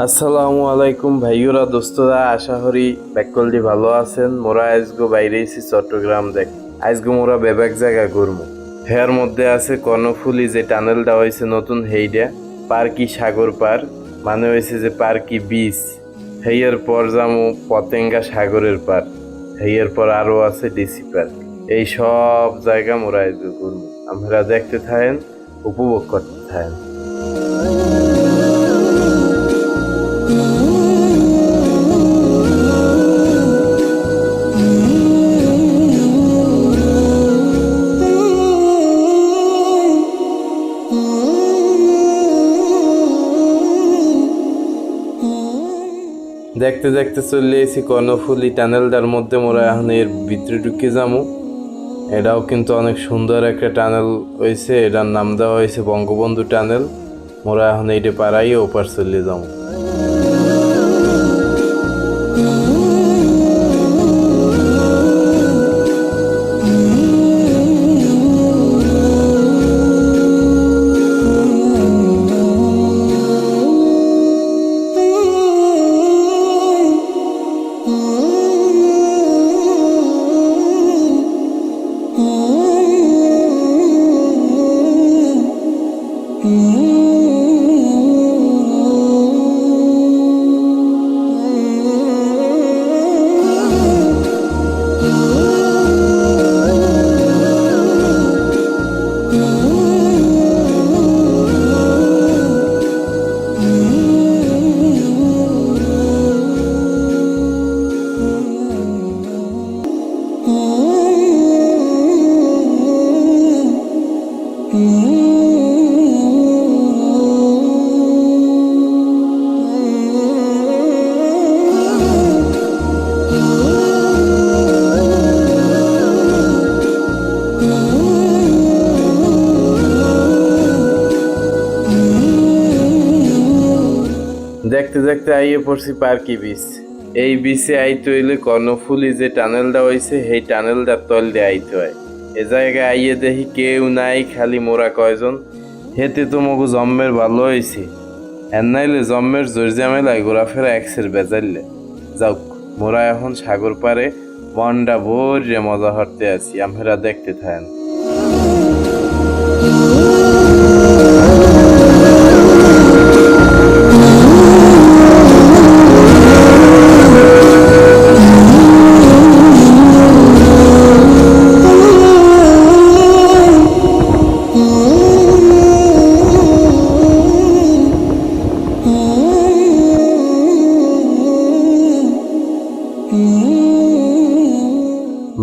আসসালামু আলাইকুম ভাইয়ুরা, দোস্তরা, আশা করি ব্যাকলটি ভালো আছেন। মোরা আজগো বাইরে এসি চট্টগ্রাম দেখ। আজগো মোরা বেবাক জায়গা ঘুরমু। হেয়ার মধ্যে আছে কর্ণফুলি যে টানেলটা হয়েছে নতুন হেইডা, পার্কি সাগর পার। মানে হয়েছে যে পার্কি বিচ হেয়ার পর যামু পতেঙ্গা সাগরের পার। হেয়ার পর আরও আছে ডিসি পার্ক এই সব জায়গা মোরা আজগো ঘুরমু। আমরা দেখতে থাকেন, উপভোগ করতে থাকেন। দেখতে দেখতে চলে এসেছি কর্ণফুলি টানেলটার মধ্যে মোরা এখন এর ভিতরে ঢুকে যাব। এটাও কিন্তু অনেক সুন্দর একটা টানেল হয়েছে। এটার নাম দেওয়া হয়েছে বঙ্গবন্ধু টানেল। মোরা এখন এইটা পাড়াই ওপার চলে যাব। দেখতে আইয়ে পড়ছি পার্কি বিচ এই বিচে আইতে হইলে কর্ণফুলি যে টানেলটা হয়েছে সেই টানেলটার তল দিয়ে আইতে হয়। এ জায়গায় আইয়ে দেখি কেউ নাই, খালি মোরা কয়জন। হেতে তো মগু জম্মের ভালো হয়েছে এর নাইলে জম্মের জোরজামেলায় ঘোরাফেরা একসের বেজাইলে। যাও মোরা এখন সাগর পারে মনটা ভরে মজা হরতে আছি, আমরা দেখতে থাকেন।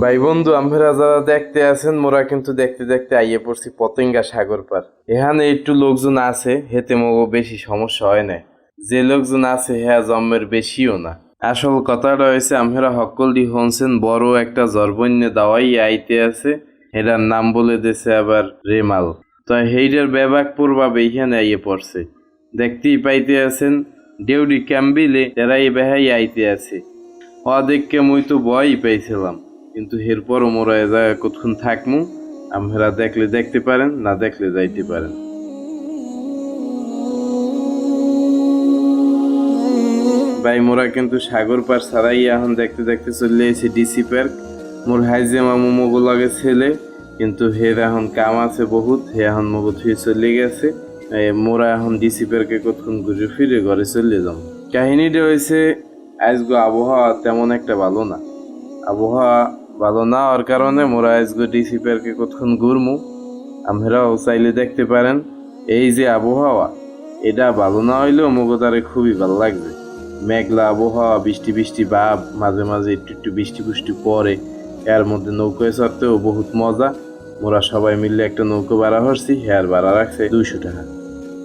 ভাই বন্ধু আমরা যারা দেখতে আছেন, মোরা কিন্তু দেখতে দেখতে আইয়ে পড়ছি পতেঙ্গা সাগর পার। এখানে একটু লোকজন আছে হেতে মগো বেশি সমস্যা হয় না যে লোকজন আছে হ্যাঁ জন্মের বেশিও না। আসল কথাটা হয়েছে আমরা হকলদি হনছেন বড় একটা জরবন্য দাওয়াই আইতে আছে। এটার নাম বলে দিছে আবার রেমাল। তো সেইটার ব্যাবাক পূর্বাবে এখানে আইয়ে পড়ছে। দেখতেই পাইতে আছেন, ডেউডি ক্যাম্বিলে এরাই বেহাই আইতে আছে। অদেখকে মুই তো ভয়ই পেয়েছিলাম। কিন্তু এরপরও মোরা এ কতক্ষণ থাকমু? আমরা দেখলে দেখতে পারেন, না দেখলে যাইতে পারেন। ভাই, মোরা কিন্তু সাগর পার ছাড়াই এখন দেখতে দেখতে চলে এসেছি ডিসি পার্ক। মোর হাইজে মামু মগু লাগে ছেলে, কিন্তু হের এখন কাম আছে বহুত, হে এখন মগু থুয়ে চলে গেছে। মোরা এখন ডিসি পার্কে কতক্ষণ ঘুরে ফিরে ঘরে চলে যাম। কাহিনীটা হয়েছে আজগো আবহাওয়া তেমন একটা ভালো না। আবহাওয়া ভালো না হওয়ার কারণে মোরা আজগো ডিসি পার্কে কতক্ষণ ঘুরমু? আমরাও চাইলে দেখতে পারেন। এই যে আবহাওয়া, এটা ভালো না হইলেও মগতারে খুবই ভালো লাগবে। মেঘলা আবহাওয়া, বৃষ্টি বৃষ্টি ভাব, মাঝে মাঝে একটু একটু বৃষ্টি বৃষ্টি পরে এর মধ্যে নৌকোয় চড়তেও বহুত মজা। মোরা সবাই মিলে একটা নৌকো ভাড়া হরছি হেয়ার ভাড়া রাখছে দুইশো টাকা।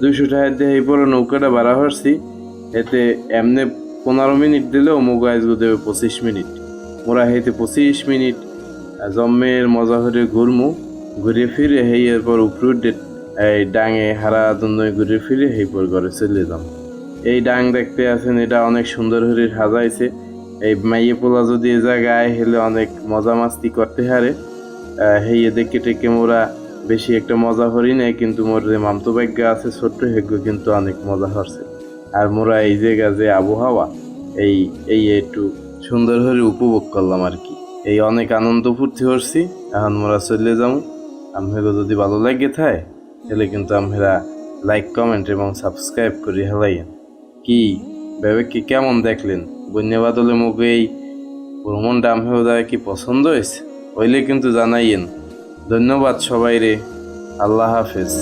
দুইশো টাকা দিয়ে এই পরে নৌকাটা ভাড়া হরছি এতে এমনি পনেরো মিনিট দিলেও মোগো আজগো দেবে পঁচিশ মিনিট। মোরা হেতে পঁচিশ মিনিট জম্মের মজা করে ঘুরমু, ঘুরে ফিরে হেই এরপর উপরে এই ডাঙে হারা দন্দই ঘুরে ফিরে হেই পর ঘরে চলে যাম। এই ডাং দেখতে আছেন, এটা অনেক সুন্দর করে সাজাইছে। এই মাইয়ে পোলা যদি এ জায়গায় হেলে অনেক মজা মাস্তি করতে হারে হেয়ে দেখে টেকে মোরা বেশি একটা মজা হরি নাই, কিন্তু মোর যে মামতো ভাগ্য আছে, ছোট্ট হেগ্য কিন্তু অনেক মজা হরছে। আর মোরা এই জায়গা যে আবহাওয়া, এই এই একটু সুন্দর করে উপভোগ করলাম আর কি। এই অনেক আনন্দ ফুর্তি করছি, এখন মোরা চলে যাব। আমহেগো যদি ভালো লাগে থাকে তাহলে কিন্তু আমরা লাইক কমেন্ট এবং সাবস্ক্রাইব করি হেলাইয়েন। কি ভেবে কি কেমন দেখলেন? ধন্যবাদ হলে মোক এই ভ্রমণটা আমহেও কি পছন্দ হয়েছে? হইলে কিন্তু জানাইয়েন। ধন্যবাদ সবাই রে আল্লাহ হাফেজ।